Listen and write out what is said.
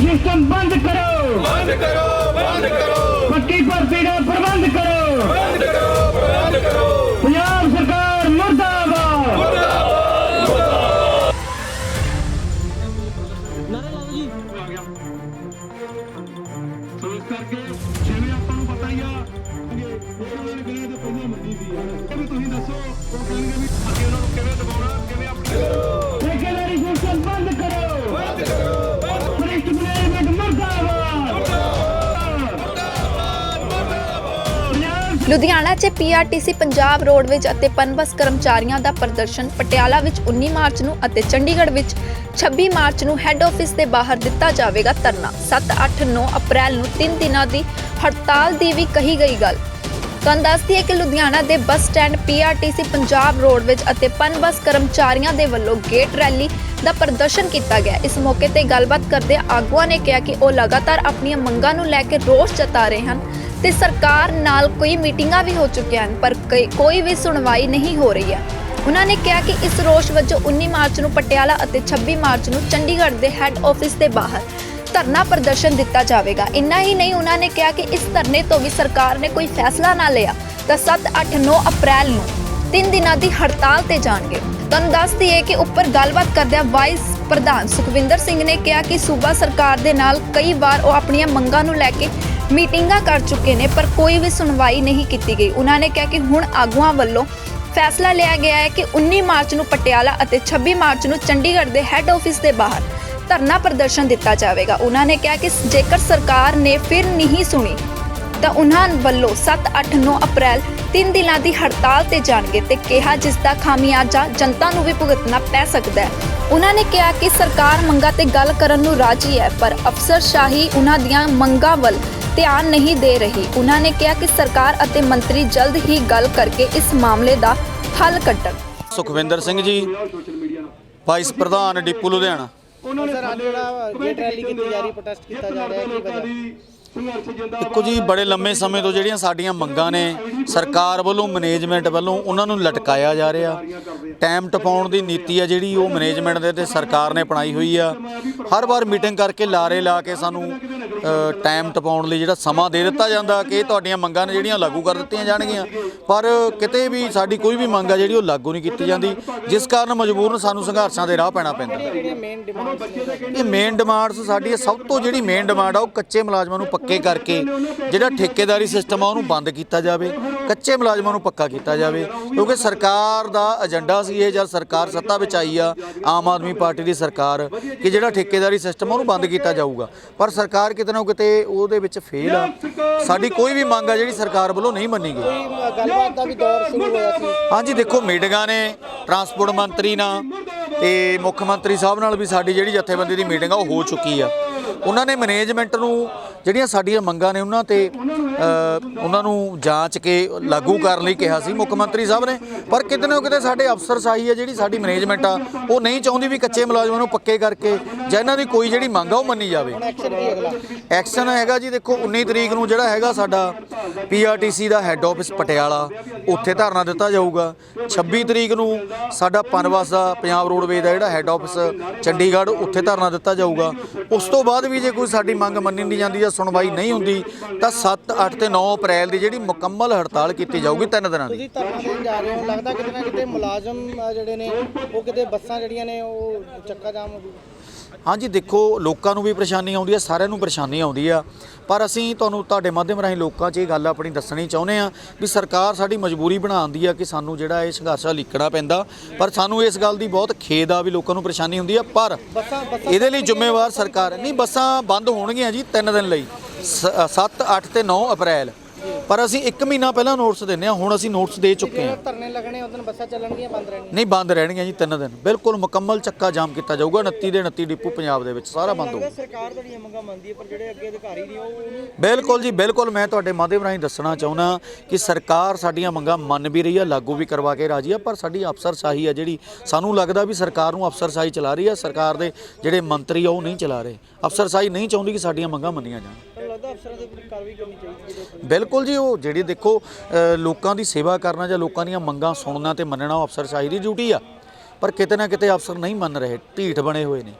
System ਬੰਦ ਕਰੋ। ਬੰਦ ਕਰੋ ਬੰਦ ਕਰੋ। ਪੱਕੀ ਭਰਤੀ ਦਾ ਪ੍ਰਬੰਧ ਕਰੋ। ਬੰਦ ਕਰੋ ਬੰਦ ਕਰੋ। ਪੰਜਾਬ ਸਰਕਾਰ ਮੁਰਦਾਬਾਦ। ਸੋ ਇਸ ਕਰਕੇ ਜਿਵੇਂ ਆਪਾਂ ਨੂੰ ਪਤਾ ਹੀ ਆ ਕਿ ਉਹਨਾਂ ਨੇ ਕਿਹਾ ਤੇ ਪਹਿਲਾਂ ਮੰਨੀ ਸੀ ਵੀ ਤੁਸੀਂ ਦੱਸੋ ਉਹ ਕਹਿਣਗੇ ਵੀ ਅਸੀਂ ਉਹਨਾਂ ਨੂੰ ਕਿਵੇਂ ਦਬਾਉਣਾ ਕਿਵੇਂ ਆਪਣੇ ਲੁਧਿਆਣਾ 'ਚ ਪੀਆਰਟੀਸੀ ਪੰਜਾਬ ਰੋਡਵੇਜ ਅਤੇ ਪਨਬਸ ਕਰਮਚਾਰੀਆਂ ਦਾ ਪ੍ਰਦਰਸ਼ਨ ਪਟਿਆਲਾ ਵਿੱਚ 19 ਮਾਰਚ ਨੂੰ ਅਤੇ ਚੰਡੀਗੜ੍ਹ ਵਿੱਚ 26 ਮਾਰਚ ਨੂੰ ਹੈੱਡ ਆਫਿਸ ਦੇ ਬਾਹਰ ਦਿੱਤਾ ਜਾਵੇਗਾ ਧਰਨਾ। 7 8 9 ਅਪ੍ਰੈਲ ਨੂੰ 3 ਦਿਨਾਂ ਦੀ ਹੜਤਾਲ ਦੀ ਵੀ ਕਹੀ ਗਈ ਗੱਲ। ਤੁਹਾਨੂੰ ਦੱਸ ਦਈਏ ਕਿ ਲੁਧਿਆਣਾ ਦੇ bus stand PRTC Punjab roadways ਅਤੇ ਪਨਬਸ ਕਰਮਚਾਰੀਆਂ ਦੇ ਵੱਲੋਂ ਗੇਟ ਰੈਲੀ ਦਾ ਪ੍ਰਦਰਸ਼ਨ ਕੀਤਾ ਗਿਆ। ਇਸ ਮੌਕੇ ਤੇ ਗੱਲਬਾਤ ਕਰਦੇ ਆਗੂਆਂ ਨੇ ਕਿਹਾ ਕਿ ਉਹ ਲਗਾਤਾਰ ਆਪਣੀਆਂ ਮੰਗਾਂ ਨੂੰ ਲੈ ਕੇ ਰੋਸ ਜਤਾ ਰਹੇ ਹਨ। ਤੇ ਸਰਕਾਰ ਨਾਲ ਕੋਈ ਮੀਟਿੰਗਾਂ ਵੀ ਹੋ ਚੁੱਕੀਆਂ ਹਨ, ਪਰ ਕੋਈ ਵੀ ਸੁਣਵਾਈ ਨਹੀਂ ਹੋ ਰਹੀ ਹੈ। ਉਹਨਾਂ ਨੇ ਕਿਹਾ ਕਿ ਇਸ ਰੋਸ ਵਜੋਂ 19 ਮਾਰਚ ਨੂੰ ਪਟਿਆਲਾ ਅਤੇ 26 ਮਾਰਚ ਨੂੰ ਚੰਡੀਗੜ੍ਹ ਦੇ ਹੈੱਡ ਆਫਿਸ ਦੇ ਬਾਹਰ ਧਰਨਾ ਪ੍ਰਦਰਸ਼ਨ ਦਿੱਤਾ ਜਾਵੇਗਾ। ਇੰਨਾ ਹੀ ਨਹੀਂ, ਉਹਨਾਂ ਨੇ ਕਿਹਾ ਕਿ ਇਸ ਧਰਨੇ ਤੋਂ ਵੀ ਸਰਕਾਰ ਨੇ ਕੋਈ ਫੈਸਲਾ ਨਾ ਲਿਆ ਤਾਂ 7 8 9 ਅਪ੍ਰੈਲ ਨੂੰ ਤਿੰਨ ਦਿਨਾਂ ਦੀ ਹੜਤਾਲ ਤੇ ਜਾਣਗੇ। ਤੁਹਾਨੂੰ ਦੱਸ ਦਈਏ ਕਿ ਉੱਪਰ ਗੱਲਬਾਤ ਕਰਦਿਆਂ ਵਾਈਸ ਪ੍ਰਧਾਨ ਸੁਖਵਿੰਦਰ ਸਿੰਘ ਨੇ ਕਿਹਾ ਕਿ ਸੂਬਾ ਸਰਕਾਰ ਦੇ ਨਾਲ ਕਈ ਵਾਰ ਉਹ ਆਪਣੀਆਂ ਮੰਗਾਂ ਨੂੰ ਲੈ ਕੇ ਮੀਟਿੰਗਾਂ ਕਰ ਚੁੱਕੇ ਨੇ, ਪਰ ਕੋਈ ਵੀ ਸੁਣਵਾਈ ਨਹੀਂ ਕੀਤੀ ਗਈ। ਉਹਨਾਂ ਨੇ ਕਿਹਾ ਕਿ ਹੁਣ ਆਗੂਆਂ ਵੱਲੋਂ ਫੈਸਲਾ ਲਿਆ ਗਿਆ ਹੈ ਕਿ 19 ਮਾਰਚ ਨੂੰ ਪਟਿਆਲਾ ਅਤੇ 26 ਮਾਰਚ ਨੂੰ ਚੰਡੀਗੜ੍ਹ ਦੇ ਹੈੱਡ ਆਫਿਸ ਦੇ ਬਾਹਰ ਧਰਨਾ ਪ੍ਰਦਰਸ਼ਨ ਦਿੱਤਾ ਜਾਵੇਗਾ। ਉਹਨਾਂ ਨੇ ਕਿਹਾ ਕਿ ਜੇਕਰ ਸਰਕਾਰ ਨੇ ਫਿਰ ਨਹੀਂ ਸੁਣੀ, ਤਾਂ ਉਹਨਾਂ ਵੱਲੋਂ 7 8 9 ਅਪ੍ਰੈਲ ਤਿੰਨ ਦਿਨਾਂ ਦੀ ਹੜਤਾਲ ਤੇ ਜਾਣਗੇ ਤੇ ਕਿਹਾ ਜਿਸ ਦਾ ਖਾਮਿਆਜ਼ਾ ਜਨਤਾ ਨੂੰ ਵੀ ਭੁਗਤਣਾ ਪੈ ਸਕਦਾ ਹੈ। ਉਹਨਾਂ ਨੇ ਕਿਹਾ ਕਿ ਸਰਕਾਰ ਮੰਗਾਂ ਤੇ ਗੱਲ ਕਰਨ ਨੂੰ ਰਾਜੀ ਹੈ, ਪਰ ਅਫਸਰਸ਼ਾਹੀ ਉਹਨਾਂ ਦੀਆਂ ਮੰਗਾਂ ਵੱਲ ਧਿਆਨ ਨਹੀਂ ਦੇ ਰਹੀ। ਉਹਨਾਂ ਨੇ ਕਿਹਾ ਕਿ ਸਰਕਾਰ ਅਤੇ ਮੰਤਰੀ ਜਲਦ ਹੀ ਗੱਲ ਕਰਕੇ ਇਸ ਮਾਮਲੇ ਦਾ ਹੱਲ ਕੱਢਣ। ਸੁਖਵਿੰਦਰ ਸਿੰਘ ਜੀ ਵਾਈਸ ਪ੍ਰਧਾਨ ਡਿਪੂ ਲੁਧਿਆਣਾ। ਉਹਨਾਂ ਨੇ ਸਰ ਅੱਜ ਜਿਹੜਾ ਗੇਟ ਰੈਲੀ ਕੀਤੀ ਜਾ ਰਹੀ ਪ੍ਰੋਟੈਸਟ ਕੀਤਾ ਜਾ ਰਿਹਾ ਹੈ ਕੀ ਵਜ੍ਹਾ ਦੇਖੋ ਜੀ ਬੜੇ ਲੰਮੇ ਸਮੇਂ ਤੋਂ ਜਿਹੜੀਆਂ ਸਾਡੀਆਂ ਮੰਗਾਂ ਨੇ ਸਰਕਾਰ ਵੱਲੋਂ ਮੈਨੇਜਮੈਂਟ ਵੱਲੋਂ ਉਹਨਾਂ ਨੂੰ ਲਟਕਾਇਆ ਜਾ ਰਿਹਾ। ਟਾਈਮ ਟਪਾਉਣ ਦੀ ਨੀਤੀ ਆ ਜਿਹੜੀ, ਉਹ ਮੈਨੇਜਮੈਂਟ ਦੇ ਤੇ ਸਰਕਾਰ ਨੇ ਅਪਣਾਈ ਹੋਈ ਆ। ਹਰ ਵਾਰ ਮੀਟਿੰਗ ਕਰਕੇ ਲਾਰੇ ਲਾ ਕੇ ਸਾਨੂੰ ਟਾਈਮ ਟਪਾਉਣ ਲਈ ਜਿਹੜਾ ਸਮਾਂ ਦੇ ਦਿੱਤਾ ਜਾਂਦਾ, ਕਿ ਤੁਹਾਡੀਆਂ ਮੰਗਾਂ ਨੇ ਜਿਹੜੀਆਂ ਲਾਗੂ ਕਰ ਦਿੱਤੀਆਂ ਜਾਣਗੀਆਂ। ਪਰ ਕਿਤੇ ਵੀ ਸਾਡੀ ਕੋਈ ਵੀ ਮੰਗ ਆ ਜਿਹੜੀ, ਉਹ ਲਾਗੂ ਨਹੀਂ ਕੀਤੀ ਜਾਂਦੀ। ਜਿਸ ਕਾਰਨ ਮਜਬੂਰਨ ਸਾਨੂੰ ਸੰਘਰਸ਼ਾਂ ਦੇ ਰਾਹ ਪੈਣਾ ਪੈਂਦਾ। ਇਹ ਮੇਨ ਡਿਮਾਂਡਸ ਸਾਡੀ ਸਭ ਤੋਂ ਜਿਹੜੀ ਮੇਨ ਡਿਮਾਂਡ ਆ, ਉਹ ਕੱਚੇ ਮੁਲਾਜ਼ਮਾਂ ਨੂੰ ਪੱਕੇ ਕਰਕੇ, ਜਿਹੜਾ ਠੇਕੇਦਾਰੀ ਸਿਸਟਮ ਆ, ਉਹਨੂੰ ਬੰਦ ਕੀਤਾ ਜਾਵੇ। ਕੱਚੇ ਮੁਲਾਜ਼ਮਾਂ ਨੂੰ ਪੱਕਾ ਕੀਤਾ ਜਾਵੇ ਕਿਉਂਕਿ ਸਰਕਾਰ ਦਾ ਏਜੰਡਾ ਸੀ ਇਹ ਜਦ ਸਰਕਾਰ ਸੱਤਾ ਵਿੱਚ ਆਈ ਆ ਆਮ ਆਦਮੀ ਪਾਰਟੀ ਦੀ ਸਰਕਾਰ ਕਿ ਜਿਹੜਾ ਠੇਕੇਦਾਰੀ ਸਿਸਟਮ ਉਹਨੂੰ ਬੰਦ ਕੀਤਾ ਜਾਊਗਾ। ਪਰ ਸਰਕਾਰ ਕਿਤੇ ਨਾ ਕਿਤੇ ਉਹਦੇ ਵਿੱਚ ਫੇਲ ਆ। ਸਾਡੀ ਕੋਈ ਵੀ ਮੰਗ ਆ ਜਿਹੜੀ ਸਰਕਾਰ ਵੱਲੋਂ ਨਹੀਂ ਮੰਨੀ ਗਈ। ਕੋਈ ਗੱਲਬਾਤ ਦਾ ਵੀ ਦੌਰ ਸ਼ੁਰੂ ਹੋਇਆ ਸੀ। ਹਾਂਜੀ ਦੇਖੋ ਮੀਟਿੰਗਾਂ ਨੇ ਟਰਾਂਸਪੋਰਟ ਮੰਤਰੀ ਨਾਲ ਤੇ ਮੁੱਖ ਮੰਤਰੀ ਸਾਹਿਬ ਨਾਲ ਵੀ ਸਾਡੀ ਜਿਹੜੀ ਜਥੇਬੰਦੀ ਦੀ ਮੀਟਿੰਗ ਆ ਉਹ ਹੋ ਚੁੱਕੀ ਆ। ਉਹਨਾਂ ਨੇ ਮੈਨੇਜਮੈਂਟ ਨੂੰ ਜਿਹੜੀਆਂ ਸਾਡੀਆਂ ਮੰਗਾਂ ਨੇ ਉਹਨਾਂ ਤੇ ਉਹਨਾਂ ਨੂੰ ਜਾਂਚ ਕੇ ਲਾਗੂ ਕਰਨ ਲਈ ਕਿਹਾ ਸੀ, ਮੁੱਖ ਮੰਤਰੀ ਸਾਹਿਬ ਨੇ। ਪਰ ਕਿਤੇ ਨਾ ਕਿਤੇ ਸਾਡੇ ਅਫਸਰਸ਼ਾਹੀ ਆ ਜਿਹੜੀ ਸਾਡੀ ਮੈਨੇਜਮੈਂਟ ਆ, ਉਹ ਨਹੀਂ ਚਾਹੁੰਦੀ ਵੀ ਕੱਚੇ ਮੁਲਾਜ਼ਮਾਂ ਨੂੰ ਪੱਕੇ ਕਰਕੇ ਜਾਂ ਇਹਨਾਂ ਦੀ ਕੋਈ ਜਿਹੜੀ ਮੰਗ ਆ ਉਹ ਮੰਨੀ ਜਾਵੇ। ਐਕਸ਼ਨ ਹੈਗਾ ਜੀ, ਦੇਖੋ 19 ਤਰੀਕ ਨੂੰ ਜਿਹੜਾ ਹੈਗਾ ਸਾਡਾ ਪੀਆਰਟੀਸੀ ਦਾ ਹੈੱਡ ਆਫਿਸ ਪਟਿਆਲਾ, ਉੱਥੇ ਧਰਨਾ ਦਿੱਤਾ ਜਾਊਗਾ। 26 ਤਰੀਕ ਨੂੰ ਸਾਡਾ ਪਨਵਾਸ ਦਾ ਪੰਜਾਬ ਰੋਡਵੇ ਦਾ ਜਿਹੜਾ ਹੈੱਡ ਆਫਿਸ ਚੰਡੀਗੜ੍ਹ, ਉੱਥੇ ਧਰਨਾ ਦਿੱਤਾ ਜਾਊਗਾ। ਉਸ ਤੋਂ ਬਾਅਦ ਵੀ ਜੇ ਕੋਈ ਸਾਡੀ ਮੰਗ ਮੰਨੀ ਨਹੀਂ ਜਾਂਦੀ ਜਾਂ ਸੁਣਵਾਈ ਨਹੀਂ ਹੁੰਦੀ, ਤਾਂ 7 8 ਤੇ 9 ਅਪ੍ਰੈਲ ਦੀ ਜਿਹੜੀ ਮੁਕੰਮਲ ਹੜਤਾਲ ਕੀਤੀ ਜਾਊਗੀ ਤਿੰਨ ਦਿਨਾਂ ਦੀ। ਤੁਸੀਂ ਧਰਨਾ ਦੇਣ ਜਾ ਰਹੇ ਹੋ ਲੱਗਦਾ ਕਿਤੇ ਨਾ ਕਿਤੇ ਮੁਲਾਜ਼ਮ ਅ, ਜਿਹੜੇ ਨੇ ਉਹ ਕਿਤੇ ਬੱਸਾਂ ਜਿਹੜੀਆਂ ਨੇ ਉਹ ਚੱਕਾ ਜਾਮ ਹੋ ਜੂਗਾ ਹਾਂਜੀ ਦੇਖੋ ਲੋਕਾਂ ਨੂੰ ਵੀ ਪਰੇਸ਼ਾਨੀ ਆਉਂਦੀ ਹੈ ਸਾਰਿਆਂ ਨੂੰ ਪਰੇਸ਼ਾਨੀ ਆਉਂਦੀ ਆ। ਪਰ ਅਸੀਂ ਤੁਹਾਨੂੰ ਤੁਹਾਡੇ ਮਾਧਿਅਮ ਰਾਹੀਂ ਲੋਕਾਂ 'ਚ ਇਹ ਗੱਲ ਆਪਣੀ ਦੱਸਣੀ ਚਾਹੁੰਦੇ ਆ ਵੀ ਸਰਕਾਰ ਸਾਡੀ ਮਜਬੂਰੀ ਬਣਾਉਂਦੀ ਆ ਕਿ ਸਾਨੂੰ ਜਿਹੜਾ ਇਹ ਸੰਘਰਸ਼ ਲਿਕਣਾ ਪੈਂਦਾ। ਪਰ ਸਾਨੂੰ ਇਸ ਗੱਲ ਦੀ ਬਹੁਤ ਖੇਦ ਆ ਵੀ ਲੋਕਾਂ ਨੂੰ ਪਰੇਸ਼ਾਨੀ ਹੁੰਦੀ ਆ। ਪਰ ਬੱਸਾਂ ਬੱਸਾਂ ਇਹਦੇ ਲਈ ਜ਼ਿੰਮੇਵਾਰ ਸਰਕਾਰ ਨਹੀਂ ਬੱਸਾਂ ਬੰਦ ਹੋਣਗੀਆਂ ਜੀ 3 ਦਿਨ ਲਈ। 7 8 ਤੇ 9 ਅਪ੍ਰੈਲ। ਪਰ ਅਸੀਂ 1 ਮਹੀਨਾ ਪਹਿਲਾਂ ਨੋਟਿਸ ਦਿੰਨੇ ਆ ਹੁਣ ਅਸੀਂ ਨੋਟਿਸ ਦੇ ਚੁੱਕੇ ਆ ਧਰਨੇ ਲੱਗਣੇ ਉਦੋਂ ਬੱਸਾਂ ਚੱਲਣਗੀਆਂ ਬੰਦ ਰਹਿਣਗੀਆਂ? ਨਹੀਂ ਬੰਦ ਰਹਿਣਗੀਆਂ ਜੀ 3 ਦਿਨ। ਬਿਲਕੁਲ ਮੁਕੰਮਲ ਚੱਕਾ ਜਾਮ ਕੀਤਾ ਜਾਊਗਾ 29 ਦੇ 29 ਡਿਪੂ ਪੰਜਾਬ ਦੇ ਵਿੱਚ ਸਾਰਾ ਬੰਦ ਹੋਊਗਾ ਸਰਕਾਰ ਤੁਹਾਡੀਆਂ ਮੰਗਾਂ ਮੰਨਦੀ ਹੈ ਪਰ ਜਿਹੜੇ ਅੱਗੇ ਅਧਿਕਾਰੀ ਨੇ ਉਹ ਬਿਲਕੁਲ ਜੀ ਬਿਲਕੁਲ ਮੈਂ ਤੁਹਾਡੇ ਮਾਧਿਅਮ ਰਾਹੀਂ ਦੱਸਣਾ ਚਾਹੁੰਦਾ ਕਿ ਸਰਕਾਰ ਸਾਡੀਆਂ ਮੰਗਾਂ ਮੰਨ ਵੀ ਰਹੀ ਆ ਲਾਗੂ ਵੀ ਕਰਵਾ ਕੇ ਰਾਜੀ ਆ ਪਰ ਸਾਡੀ ਅਫਸਰਸ਼ਾਹੀ ਆ ਜਿਹੜੀ ਸਾਨੂੰ ਲੱਗਦਾ ਵੀ ਸਰਕਾਰ ਨੂੰ ਅਫਸਰਸ਼ਾਹੀ ਚਲਾ ਰਹੀ ਆ ਸਰਕਾਰ ਦੇ ਜਿਹੜੇ ਮੰਤਰੀ ਆ ਉਹ ਨਹੀਂ ਚਲਾ ਰਹੇ। ਅਫਸਰਸ਼ਾਹੀ ਨਹੀਂ ਚਾਹੁੰਦੀ ਕਿ ਸਾਡੀਆਂ ਮੰਗਾਂ ਮੰਨੀਆਂ ਜਾਣ। ਅਫਸਰਾਂ ਦੇ ਉੱਪਰ ਕਾਰਵਾਈ ਕਰਨੀ ਚਾਹੀਦੀ ਹੈ ਬਿਲਕੁਲ ਜੀ ਉਹ ਜਿਹੜੀ ਦੇਖੋ ਅ, ਲੋਕਾਂ ਦੀ ਸੇਵਾ ਕਰਨਾ ਜਾਂ ਲੋਕਾਂ ਦੀਆਂ ਮੰਗਾਂ ਸੁਣਨਾ ਤੇ ਮੰਨਣਾ ਉਹ ਅਫਸਰਸ਼ਾਹੀ ਦੀ ਡਿਊਟੀ ਆ। ਪਰ ਕਿਤੇ ਨਾ ਕਿਤੇ ਅਫਸਰ ਨਹੀਂ ਮੰਨ ਰਹੇ ਢੀਠ ਬਣੇ ਹੋਏ ਨੇ।